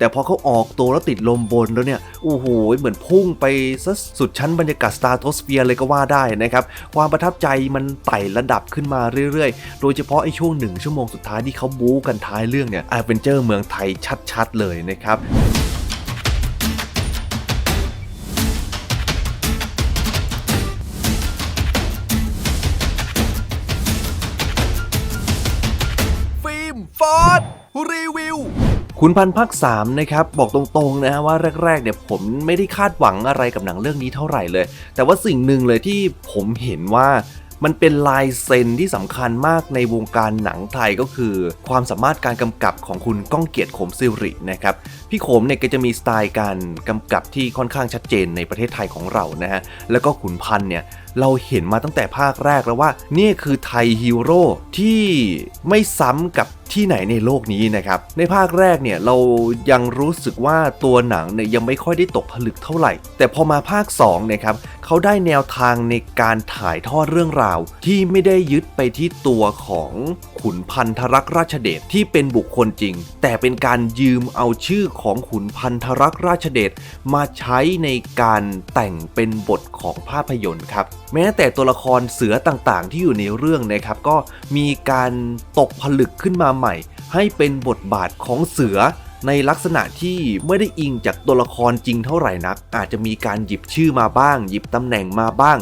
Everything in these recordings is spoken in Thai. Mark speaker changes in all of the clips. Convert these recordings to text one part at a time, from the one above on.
Speaker 1: แต่พอเขาออกตัวแล้วติดลมบนแล้วเนี่ยโอ้โหเหมือนพุ่งไปซะสุดชั้นบรรยากาศสตาร์โตสเฟียร์เลยก็ว่าได้นะครับ ความประทับใจมันไต่ระดับขึ้นมาเรื่อยๆ โดยเฉพาะไอ้ช่วงหนึ่งชั่วโมงสุดท้ายที่เขาบู๊กันท้ายเรื่องเนี่ยแอดเวนเจอร์เมืองไทยชัดๆเลยนะครับฟิล์มฟอร์ดรีวิว คุณพันธุ์ภาค3นะครับบอกตรงๆนะฮะว่าแรกๆเนี่ยผมไม่ได้คาดหวังอะไรกับหนังเรื่องนี้เท่าไหร่เลย แต่ว่าสิ่งหนึ่งเลยที่ผมเห็นว่ามันเป็นลายเซ็นที่สำคัญมากในวงการหนังไทยก็คือ ความสามารถการกำกับของคุณก้องเกียรติขมซิรินะครับพี่ขมเนี่ยก็จะมีสไตล์การกำกับที่ค่อนข้างชัดเจนในประเทศไทยของเรานะฮะแล้วก็ขุนพันเนี่ยเราเห็นมาตั้งแต่ภาคแรกแล้วว่า นี่คือไทยฮีโร่ที่ไม่ซ้ำกับ ที่ไหนในโลกนี้นะครับ ในภาคแรกเนี่ยเรายังรู้สึกว่าตัวหนังเนี่ยยังไม่ค่อยได้ตกผลึกเท่าไหร่ แต่พอมาภาค2นี่ยครับเขาได้แนวทางในการถ่ายทอดเรื่องราว ที่ไม่ได้ยึดไปที่ตัวของขุนพันธรักษ์ราชเดชที่เป็นบุคคลจริง แต่เป็นการยืมเอาชื่อของขุนพันธรักษ์ราชเดชมาใช้ในการแต่งเป็นบทของภาพยนตร์ครับแม้แต่ตัวละครเสือต่างๆ ที่อยู่ในเรื่องนะครับก็มีการตกผลึกขึ้นมาใหม่ ให้เป็นบทบาทของเสือ ในลักษณะที่ไม่ได้อิงจากตัวละครจริงเท่าไหร่นัก อาจจะมีการหยิบชื่อมาบ้าง หยิบตำแหน่งมาบ้าง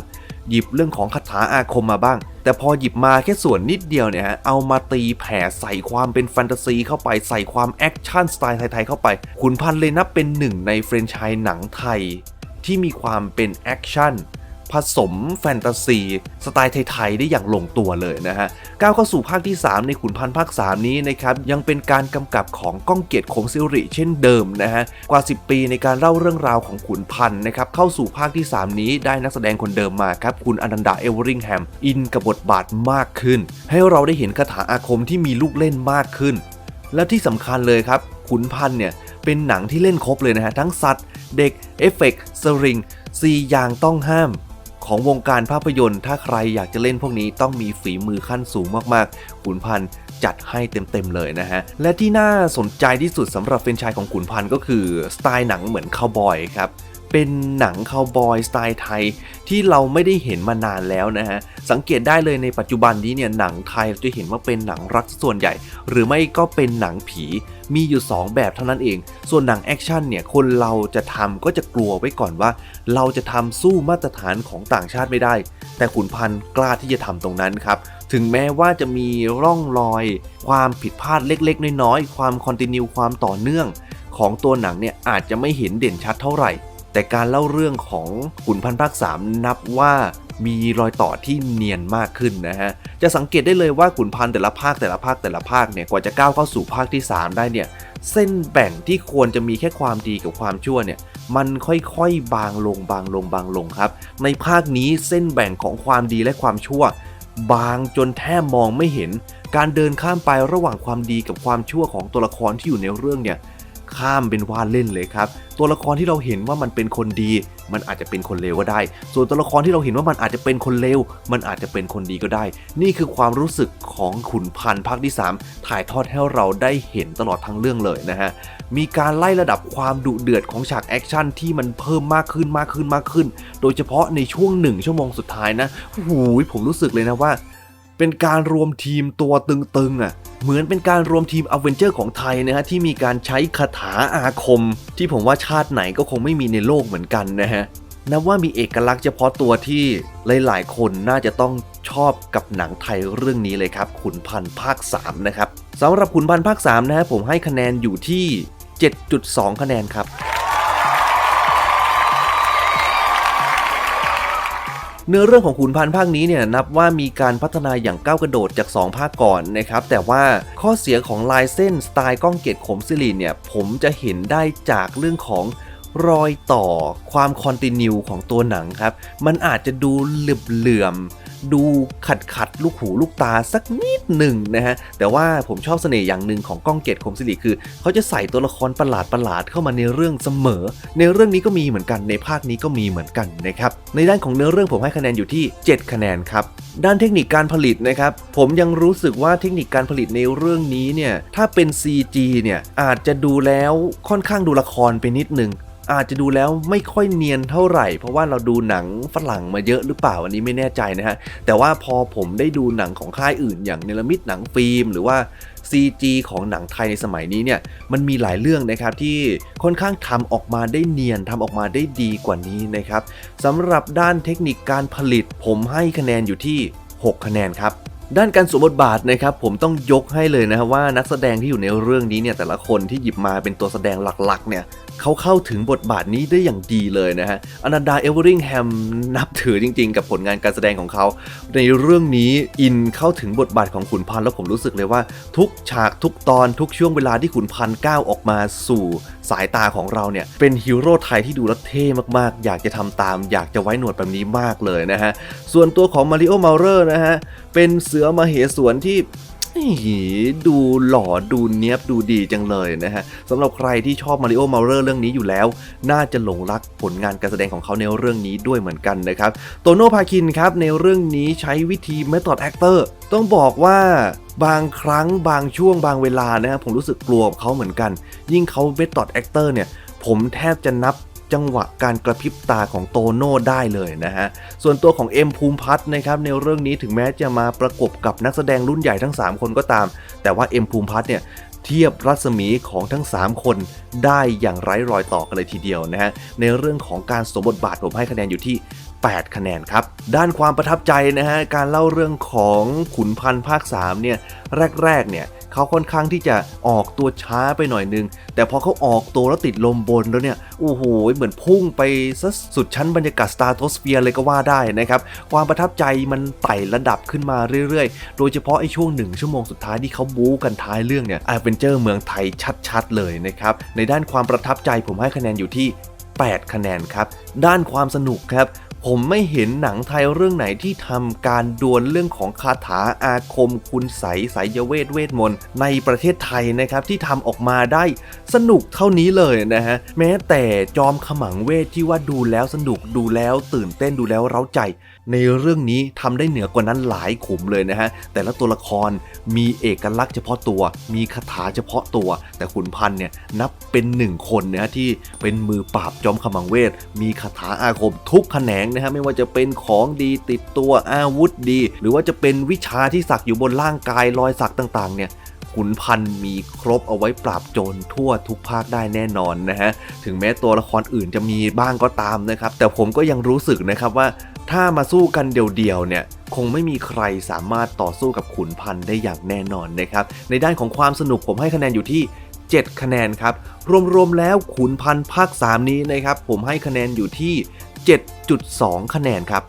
Speaker 1: หยิบเรื่องของคาถาอาคมมาบ้าง แต่พอหยิบมาแค่ส่วนนิดเดียวเนี่ยฮะเอามาตีแผ่ใส่ความเป็นแฟนตาซีเข้าไปใส่ความแอคชั่นสไตล์ไทยๆเข้าไปขุนพันเลยนับเป็นหนึ่งในเฟรนไชส์หนังไทย ที่มีความเป็นแอคชั่น ผสมแฟนตาซีสไตล์ไทยๆได้อย่างลงตัวเลยนะฮะก้าวเข้าสู่ภาคที่ 3 ในขุนพันธ์ภาค 3 นี้นะครับยังเป็นการกำกับของก้องเกียรติคงซิริเช่นเดิมนะฮะกว่า 10 ปีในการเล่าเรื่องราวของขุนพันธ์นะครับเข้าสู่ภาคที่ 3 นี้ได้นักแสดงคนเดิมมาครับคุณอนันดาเอเวอริงแฮมอินกับบทบาทมากขึ้น ให้เราได้เห็นคาถาอาคมที่มีลูกเล่นมากขึ้น และที่สำคัญเลยครับขุนพันธ์เนี่ยเป็นหนังที่เล่นครบเลยนะฮะทั้งสัตว์ เด็กเอฟเฟกต์สริงซีอย่างต้องห้าม ของวงการภาพยนตร์ ถ้าใครอยากจะเล่นพวกนี้ต้องมีฝีมือขั้นสูงมากๆ ขุนพันธ์จัดให้เต็มๆเลยนะฮะ และที่น่าสนใจที่สุดสำหรับเฟรนชายของขุนพันธ์ก็คือสไตล์หนังเหมือนคาวบอยครับ เป็นหนังคาวบอยสไตล์ไทยที่เราไม่ได้เห็นมานานแล้วนะฮะ สังเกตได้เลยในปัจจุบันนี้เนี่ยหนังไทยเราจะเห็นว่าเป็นหนังรักส่วนใหญ่ หรือไม่ก็เป็นหนังผีมีอยู่ 2 แบบเท่านั้นเอง ส่วนหนังแอคชั่นเนี่ยคนเราจะทำก็จะกลัวไว้ก่อนว่า เราจะทำสู้มาตรฐานของต่างชาติไม่ได้ แต่ขุนพันธ์กล้าที่จะทำตรงนั้นครับถึงแม้ว่าจะมีร่องรอย ความผิดพลาดเล็กๆ น้อยๆ ความคอนติเนียความต่อเนื่อง ของตัวหนังเนี่ยอาจจะไม่เห็นเด่นชัดเท่าไหร่ แต่การเล่าเรื่องของขุนพันธ์ภาค 3 นับว่ามีรอยต่อที่เนียนมากขึ้นนะฮะ จะสังเกตได้เลยว่าขุนพันธ์แต่ละภาคแต่ละภาคแต่ละภาคเนี่ย กว่าจะก้าวเข้าสู่ภาคที่ 3 ได้เนี่ย เส้นแบ่งที่ควรจะมีแค่ความดีกับความชั่วเนี่ย มันค่อยๆ บางลงบางลงบางลงครับ ในภาคนี้เส้นแบ่งของความดีและความชั่ว บางจนแทบมองไม่เห็น การเดินข้ามไประหว่างความดีกับความชั่วของตัวละครที่อยู่ในเรื่องเนี่ย ข้ามเป็นว่าเล่นเลยครับ ตัวละครที่เราเห็นว่ามันเป็นคนดี มันอาจจะเป็นคนเลวก็ได้ ส่วนตัวละครที่เราเห็นว่ามันอาจจะเป็นคนเลว มันอาจจะเป็นคนดีก็ได้ นี่คือความรู้สึกของขุนพันธ์ภาคที่ 3 ถ่ายทอดให้เราได้เห็นตลอดทั้งเรื่องเลยนะฮะ มีการไล่ระดับความดุเดือดของฉากแอคชั่นที่มันเพิ่มมากขึ้นมากขึ้นมากขึ้น โดยเฉพาะในช่วงหนึ่งชั่วโมงสุดท้ายนะโอ้โหผมรู้สึกเลยนะว่า เป็นการรวมทีมตัวตึงๆอะ เหมือนเป็นการรวมทีมอเวนเจอร์ของไทยนะฮะที่มีการใช้คาถาอาคม ที่ผมว่าชาติไหนก็คงไม่มีในโลกเหมือนกันนะฮะนับว่ามีเอกลักษณ์เฉพาะตัวที่หลาย ๆ คนน่าจะต้องชอบกับหนังไทยเรื่องนี้เลยครับขุนพันธ์ภาค 3 นะครับสำหรับขุนพันธ์ภาค 3 นะฮะผมให้คะแนนอยู่ที่ 7.2 คะแนนครับ เนื้อเรื่องของขุนพันธ์ภาคนี้เนี่ยนับว่ามีการพัฒนาอย่างก้าวกระโดดจาก 2 ภาคก่อนนะครับ แต่ว่าข้อเสียของลายเส้นสไตล์ก้องเกตขมสิรีเนี่ย ผมจะเห็นได้จากเรื่องของรอยต่อความคอนติเนียของตัวหนังครับ มันอาจจะดูเหลื่อมๆ ดูขัดขัดลูกหูลูกตาสักนิดหนึ่งนะฮะ แต่ว่าผมชอบเสน่ห์อย่างหนึ่งของก้องเกตคมสิริคือ เขาจะใส่ตัวละครประหลาดประหลาดเข้ามาในเรื่องเสมอ ในเรื่องนี้ก็มีเหมือนกันในภาคนี้ก็มีเหมือนกันนะครับ ในด้านของเนื้อเรื่องผมให้คะแนนอยู่ที่ 7 คะแนนครับ ด้านเทคนิคการผลิตนะครับ ผมยังรู้สึกว่าเทคนิคการผลิตในเรื่องนี้เนี่ย ถ้าเป็น CG เนี่ยอาจจะดูแล้วค่อนข้างดูละครไปนิดนึง อาจจะดูแล้วไม่ค่อยเนียนเท่าไหร่ เพราะว่าเราดูหนังฝรั่งมาเยอะหรือเปล่าอันนี้ไม่แน่ใจนะฮะ แต่ว่าพอผมได้ดูหนังของค่ายอื่น อย่างเนลมิดหนังฟิล์มหรือว่า CG ของหนังไทยในสมัยนี้เนี่ยมันมีหลายเรื่องนะครับที่ค่อนข้างทำออกมาได้เนียนทำออกมาได้ดีกว่านี้นะครับสำหรับด้านเทคนิคการผลิต ผมให้คะแนนอยู่ที่ 6 คะแนนครับด้านการสวมบทบาทนะครับผมต้องยกให้เลยนะครับว่านักแสดงที่อยู่ในเรื่องนี้เนี่ยแต่ละคนที่หยิบมาเป็นตัวแสดงหลักๆเนี่ย เขาเข้าถึงบทบาทนี้ได้อย่างดีเลยนะฮะอนันดาเอเวอริงแฮมนับถือจริง ๆ กับผลงานการแสดงของเขา ในเรื่องนี้อินเข้าถึงบทบาทของขุนพันธ์แล้วผมรู้สึกเลยว่า ทุกฉากทุกตอนทุกช่วงเวลาที่ขุนพันธ์ก้าวออกมาสู่สายตาของเราเนี่ยเป็นฮีโร่ไทยที่ดูแล้วเท่มากๆ อยากจะทำตาม อยากจะไว้หนวดแบบนี้มากเลยนะฮะส่วนตัวของมาริโอมาเรอร์นะฮะเป็นเสือมาเหสวนที่ ดูหล่อดูเนี้ยบดูดีจังเลยนะฮะสำหรับใครที่ชอบมาริโอมาเรอร์เรื่องนี้อยู่แล้ว น่าจะหลงรักผลงานการแสดงของเขาในเรื่องนี้ด้วยเหมือนกันนะครับโตโน่พาคินครับในเรื่องนี้ใช้วิธี Method Actor ต้องบอกว่าบางครั้งบางช่วงบางเวลานะฮะผมรู้สึกกลัวเขาเหมือนกัน ยิ่งเขา Method Actor เนี่ยผมแทบจะนับ จังหวะการกระพริบตาของโตโน่ได้เลยนะฮะ ส่วนตัวของเอ็มภูมิพัฒน์นะครับในเรื่องนี้ถึงแม้จะมาประกบกับนักแสดงรุ่นใหญ่ทั้ง 3 คนก็ตาม แต่ว่าเอ็มภูมิพัฒน์เนี่ยเทียบรัศมีของทั้ง 3 คนได้อย่างไร้รอยต่อกันเลยทีเดียวนะฮะ ในเรื่องของการสมบทบาทผมให้คะแนนอยู่ที่ 8 คะแนนครับ ด้านความประทับใจนะฮะ การเล่าเรื่องของขุนพันธ์ภาค 3 เนี่ย แรก ๆ เนี่ยเขาค่อนข้างที่จะออกตัวช้าไปหน่อยนึง แต่พอเขาออกตัวแล้วติดลมบนแล้วเนี่ย โอ้โห เหมือนพุ่งไปซะสุดชั้นบรรยากาศสตาร์โตสเฟียร์เลยก็ว่าได้นะครับ ความประทับใจมันไต่ระดับขึ้นมาเรื่อยๆ โดยเฉพาะไอ้ช่วงหนึ่งชั่วโมงสุดท้ายที่เขาบู๊กันท้ายเรื่องเนี่ยอเวนเจอร์เมืองไทยชัดๆ เลยนะครับ ในด้านความประทับใจผมให้คะแนนอยู่ที่ 8 คะแนนครับ ด้านความสนุกครับ ผมไม่เห็นหนังไทยเรื่องไหนที่ทำการดวลเรื่องของคาถาอาคมคุณใสไสยเวทเวทมนต์ในประเทศไทยนะครับที่ทำออกมาได้สนุกเท่านี้เลยนะฮะแม้แต่จอมขมังเวทที่ว่าดูแล้วสนุกดูแล้วตื่นเต้นดูแล้วเร้าใจ ในเรื่องนี้ทำได้เหนือกว่านั้นหลายขุมเลยนะฮะ แต่ละตัวละครมีเอกลักษณ์เฉพาะตัว มีคาถาเฉพาะตัว แต่ขุนพันธ์เนี่ยนับเป็นหนึ่งคนนะฮะที่เป็นมือปราบจอมขมังเวท มีคาถาอาคมทุกแขนงนะฮะไม่ว่าจะเป็นของดีติดตัวอาวุธดี หรือว่าจะเป็นวิชาที่สักอยู่บนร่างกายรอยสักต่างๆ เนี่ยขุนพันธ์มีครบเอาไว้ปราบโจรทั่วทุกภาคได้แน่นอนนะฮะ ถึงแม้ตัวละครอื่นจะมีบ้างก็ตามนะครับ แต่ผมก็ยังรู้สึกนะครับว่า ถ้ามาสู้กันเดี่ยวๆเนี่ยคงไม่มีใครสามารถต่อสู้กับขุนพันธ์ได้อย่างแน่นอนนะครับ ในด้านของความสนุกผมให้คะแนนอยู่ที่ 7 คะแนนครับ รวมๆแล้วขุนพันธ์ภาค 3 นี้นะครับ ผมให้คะแนนอยู่ที่ 7.2 คะแนนครับ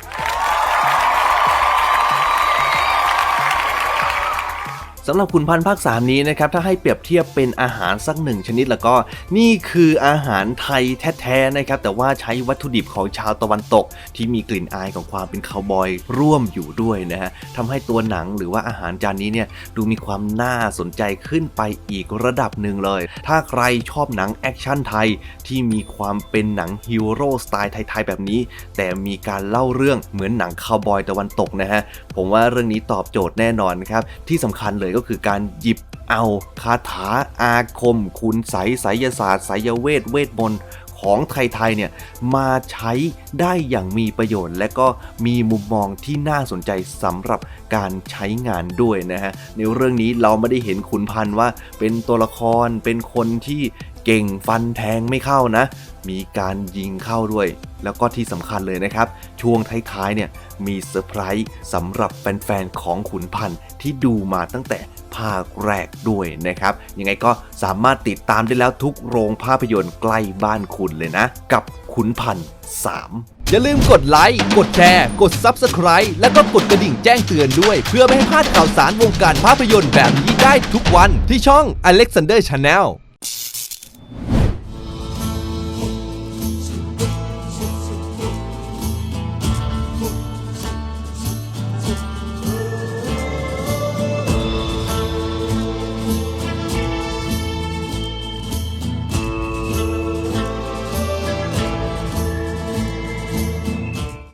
Speaker 1: สำหรับขุนพันธ์ภาค 3 นี้นะครับ ถ้าให้เปรียบเทียบเป็นอาหารสักหนึ่งชนิดแล้วก็นี่คืออาหารไทยแท้ๆนะครับ แต่ว่าใช้วัตถุดิบของชาวตะวันตก ที่มีกลิ่นอายของความเป็นคาวบอยร่วมอยู่ด้วยนะฮะทำให้ตัวหนังหรือว่าอาหารจานนี้เนี่ยดูมีความน่าสนใจขึ้นไปอีกระดับหนึ่งเลย ถ้าใครชอบหนังแอคชั่นไทยที่มีความเป็นหนังฮีโร่สไตล์ไทยๆแบบนี้ แต่มีการเล่าเรื่องเหมือนหนังคาวบอยตะวันตกนะฮะผมว่าเรื่องนี้ตอบโจทย์แน่นอนครับที่สำคัญเลยก็็คือการหยิบเอาคาถาอาคม คุณไสยไสยศาสตร์ไสยเวทเวทมนต์ของไทยๆเนี่ยมาใช้ได้อย่างมีประโยชน์ และก็มีมุมมองที่น่าสนใจสำหรับการใช้งานด้วยนะฮะในเรื่องนี้เราไม่ได้เห็นขุนพันธ์ว่าเป็นตัวละครเป็นคนที่เก่งฟันแทงไม่เข้านะ มีการยิงเข้าด้วย แล้วก็ที่สำคัญเลยนะครับ ช่วงท้ายๆเนี่ยมีเซอร์ไพรส์สำหรับแฟนๆของขุนพันธ์ ที่ดูมาตั้งแต่ภาคแรกด้วยนะครับ ยังไงก็สามารถติดตามได้แล้วทุกโรงภาพยนตร์ใกล้บ้านคุณเลยนะ กับขุนพันธ์3
Speaker 2: อย่าลืมกดไลค์ กดแชร์ กด Subscribe และก็กดกระดิ่งแจ้งเตือนด้วย เพื่อไม่ให้พลาดข่าวสารวงการภาพยนตร์แบบนี้ได้ทุกวันที่ช่อง Alexander Channel